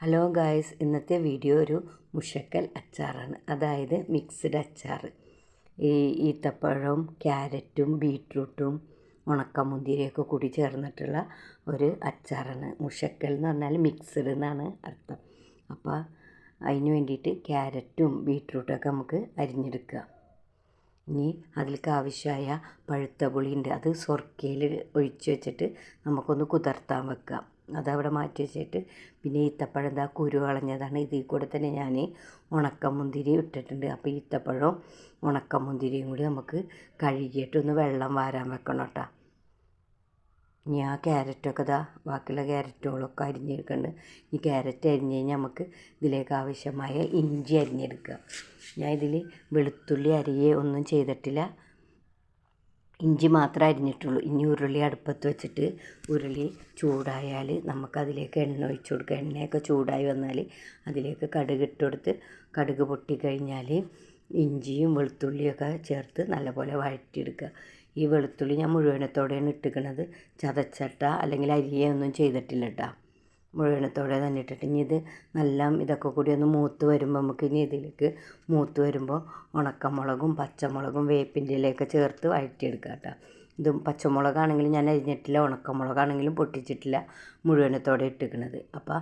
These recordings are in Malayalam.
ഹലോ ഗായ്സ് ഇന്നത്തെ വീഡിയോ ഒരു മുഷക്കൽ അച്ചാറാണ്. അതായത് മിക്സ്ഡ് അച്ചാർ. ഈ ഈത്തപ്പഴവും ക്യാരറ്റും ബീട്രൂട്ടും ഉണക്കമുന്തിരിയൊക്കെ കൂടി ചേർന്നിട്ടുള്ള ഒരു അച്ചാറാണ്. മുഷക്കൽ എന്ന് പറഞ്ഞാൽ മിക്സ്ഡ് എന്നാണ് അർത്ഥം. അപ്പോൾ അതിന് വേണ്ടിയിട്ട് ക്യാരറ്റും ബീട്രൂട്ടൊക്കെ നമുക്ക് അരിഞ്ഞെടുക്കുക. ഇനി അതിലേക്ക് ആവശ്യമായ പഴുത്ത പുളിയുണ്ട്. അത് സ്വർക്കയിൽ ഒഴിച്ച് വെച്ചിട്ട് നമുക്കൊന്ന് കുതിർത്താൻ വെക്കാം. അതവിടെ മാറ്റി വെച്ചിട്ട് പിന്നെ ഈത്തപ്പഴം എന്താ കുരു കളഞ്ഞതാണ്. ഇതിൽ കൂടെ തന്നെ ഞാൻ ഉണക്കമുന്തിരി ഇട്ടിട്ടുണ്ട്. അപ്പോൾ ഈത്തപ്പഴവും ഉണക്കമുന്തിരിയും കൂടി നമുക്ക് കഴുകിയിട്ടൊന്ന് വെള്ളം വാരാൻ വെക്കണം കേട്ടോ. ഇനി ആ ക്യാരറ്റൊക്കെ ഇതാ ബാക്കിയുള്ള ക്യാരറ്റുകളൊക്കെ അരിഞ്ഞെടുക്കുന്നുണ്ട് ഈ ക്യാരറ്റ് അരിഞ്ഞ് കഴിഞ്ഞാൽ നമുക്ക് ഇതിലേക്ക് ആവശ്യമായ ഇഞ്ചി അരിഞ്ഞെടുക്കുക ഞാൻ ഇതിൽ വെളുത്തുള്ളി അരിയെ ഒന്നും ചെയ്തിട്ടില്ല. ഇഞ്ചി മാത്രമേ അരിഞ്ഞിട്ടുള്ളൂ. ഇനി ഉരുളി അടുപ്പത്ത് വെച്ചിട്ട് ഉരുളി ചൂടായാൽ നമുക്കതിലേക്ക് എണ്ണ ഒഴിച്ചു കൊടുക്കുക. എണ്ണയൊക്കെ ചൂടായി വന്നാൽ അതിലേക്ക് കടുക് ഇട്ട് കൊടുത്ത് കടുക് പൊട്ടിക്കഴിഞ്ഞാൽ ഇഞ്ചിയും വെളുത്തുള്ളിയൊക്കെ ചേർത്ത് നല്ലപോലെ വഴറ്റിയെടുക്കുക. ഈ വെളുത്തുള്ളി ഞാൻ മുഴുവനത്തോടെയാണ് ഇട്ടിരിക്കുന്നത്. ചതച്ചട്ട അല്ലെങ്കിൽ അരിയൊന്നും ചെയ്തിട്ടില്ല കേട്ടോ. മുഴുവനത്തോടെ തന്നെ ഇട്ടിട്ട് ഇനി ഇത് നല്ല ഇതൊക്കെ കൂടി ഒന്ന് മൂത്ത് വരുമ്പോൾ നമുക്ക് ഇനി ഇതിലേക്ക് മൂത്ത് വരുമ്പോൾ ഉണക്കമുളകും പച്ചമുളകും വേപ്പിന്റെ ഇലയൊക്കെ ചേർത്ത് വഴറ്റിയെടുക്കുക കേട്ടോ. ഇതും പച്ചമുളകാണെങ്കിലും ഞാൻ അരിഞ്ഞിട്ടില്ല ഉണക്കമുളകാണെങ്കിലും പൊട്ടിച്ചിട്ടില്ല മുഴുവനത്തോടെ ഇട്ടിരിക്കുന്നത്. അപ്പോൾ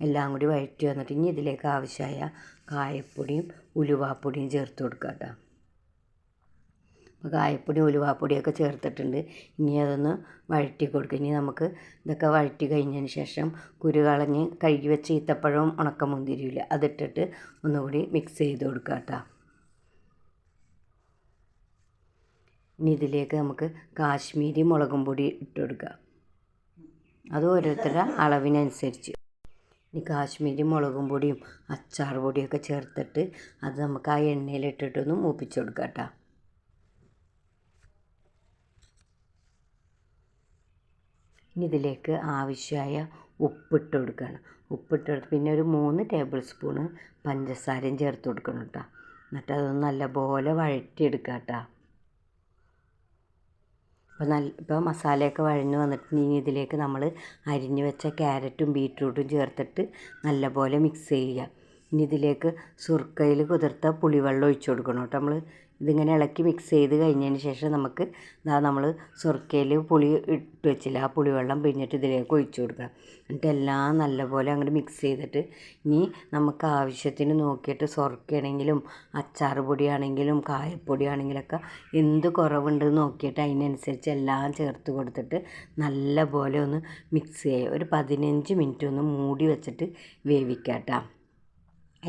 എല്ലാം കൂടി വഴറ്റി വന്നിട്ട് ഇനി ഇതിലേക്ക് ആവശ്യമായ കായപ്പൊടിയും ഉലുവാപ്പൊടിയും ചേർത്ത് കൊടുക്കുക കേട്ടോ. കായപ്പൊടി ഉലുവാപ്പൊടിയൊക്കെ ചേർത്തിട്ടുണ്ട്. ഇനി അതൊന്ന് വഴറ്റി കൊടുക്കുക ഇനി നമുക്ക് ഇതൊക്കെ വഴറ്റി കഴിഞ്ഞതിന് ശേഷം കുരു കളഞ്ഞ് കഴുകി വെച്ച ഈത്തപ്പഴവും ഉണക്കമുന്തിരിയില്ല അതിട്ടിട്ട് ഒന്നുകൂടി മിക്സ് ചെയ്ത് കൊടുക്കുക കേട്ടോ ഇനി ഇതിലേക്ക് നമുക്ക് കാശ്മീരി മുളകും പൊടി ഇട്ട് കൊടുക്കുക അത് ഓരോരുത്തരുടെ അളവിനനുസരിച്ച്. ഇനി കാശ്മീരി മുളകും പൊടിയും അച്ചാർ പൊടിയൊക്കെ ചേർത്തിട്ട് അത് നമുക്ക് ആ എണ്ണയിലിട്ടിട്ടൊന്ന് മൂപ്പിച്ച് കൊടുക്കാം കേട്ടോ ഇനി ഇതിലേക്ക് ആവശ്യമായ ഉപ്പിട്ട് കൊടുക്കണം ഉപ്പിട്ട് കൊടുത്ത് പിന്നെ ഒരു മൂന്ന് ടേബിൾ സ്പൂണ് പഞ്ചസാരയും ചേർത്ത് കൊടുക്കണം കേട്ടോ എന്നിട്ട് അതൊന്ന് നല്ലപോലെ വഴറ്റിയെടുക്കുക കേട്ടോ അപ്പോൾ നല്ല ഇപ്പോൾ മസാലയൊക്കെ വഴഞ്ഞു വന്നിട്ട് ഇനി ഇതിലേക്ക് നമ്മൾ അരിഞ്ഞു വെച്ച ക്യാരറ്റും ബീറ്റ്റൂട്ടും ചേർത്തിട്ട് നല്ലപോലെ മിക്സ് ചെയ്യുക. ഇനി ഇതിലേക്ക് സുർക്കയിൽ കുതിർത്ത പുളിവെള്ളം ഒഴിച്ചു കൊടുക്കണം കേട്ടോ. നമ്മൾ ഇതിങ്ങനെ ഇളക്കി മിക്സ് ചെയ്ത് കഴിഞ്ഞതിന് ശേഷം നമുക്ക് ഇതാ നമ്മൾ സുർക്കയിൽ പുളി ഇട്ട് വെച്ചില്ല ആ പുളിവെള്ളം പിഴിഞ്ഞിട്ട് ഇതിലേക്ക് ഒഴിച്ചു കൊടുക്കുക. എന്നിട്ട് എല്ലാം നല്ലപോലെ അങ്ങോട്ട് മിക്സ് ചെയ്തിട്ട് ഇനി നമുക്ക് ആവശ്യത്തിന് നോക്കിയിട്ട് സുർക്കയാണെങ്കിലും അച്ചാർ പൊടിയാണെങ്കിലും കായപ്പൊടിയാണെങ്കിലൊക്കെ എന്ത് കുറവുണ്ട് നോക്കിയിട്ട് അതിനനുസരിച്ച് എല്ലാം ചേർത്ത് കൊടുത്തിട്ട് നല്ല പോലെ ഒന്ന് മിക്സ് ചെയ്യുക ഒരു പതിനഞ്ച് മിനിറ്റ് ഒന്ന് മൂടി വെച്ചിട്ട് വേവിക്കാം കേട്ടോ.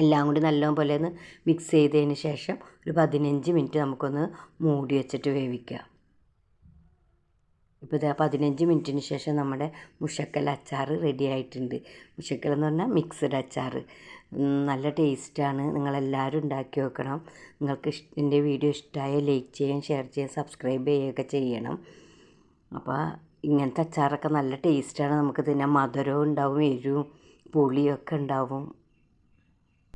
എല്ലാം കൂടി നല്ലപോലെ ഒന്ന് മിക്സ് ചെയ്തതിന് ശേഷം ഒരു പതിനഞ്ച് മിനിറ്റ് നമുക്കൊന്ന് മൂടി വെച്ചിട്ട് വേവിക്കാം. ഇപ്പോൾ ഇതാ പതിനഞ്ച് മിനിറ്റിന് ശേഷം നമ്മുടെ മുഷക്കൽ അച്ചാർ റെഡി ആയിട്ടുണ്ട്. മുഷക്കൽ എന്ന് പറഞ്ഞാൽ മിക്സ്ഡ് അച്ചാർ നല്ല ടേസ്റ്റാണ് നിങ്ങളെല്ലാവരും ഉണ്ടാക്കി നോക്കണം. നിങ്ങൾക്ക് എന്റെ വീഡിയോ ഇഷ്ടമായ ലൈക്ക് ചെയ്യുകയും ഷെയർ ചെയ്യുകയും സബ്സ്ക്രൈബ് ചെയ്യുകയൊക്കെ ചെയ്യണം. അപ്പോൾ ഇങ്ങനത്തെ അച്ചാറൊക്കെ നല്ല ടേസ്റ്റാണ് നമുക്ക് തിന്നാൻ മധുരവും ഉണ്ടാവും എരിവും പുളിയൊക്കെ ഉണ്ടാവും.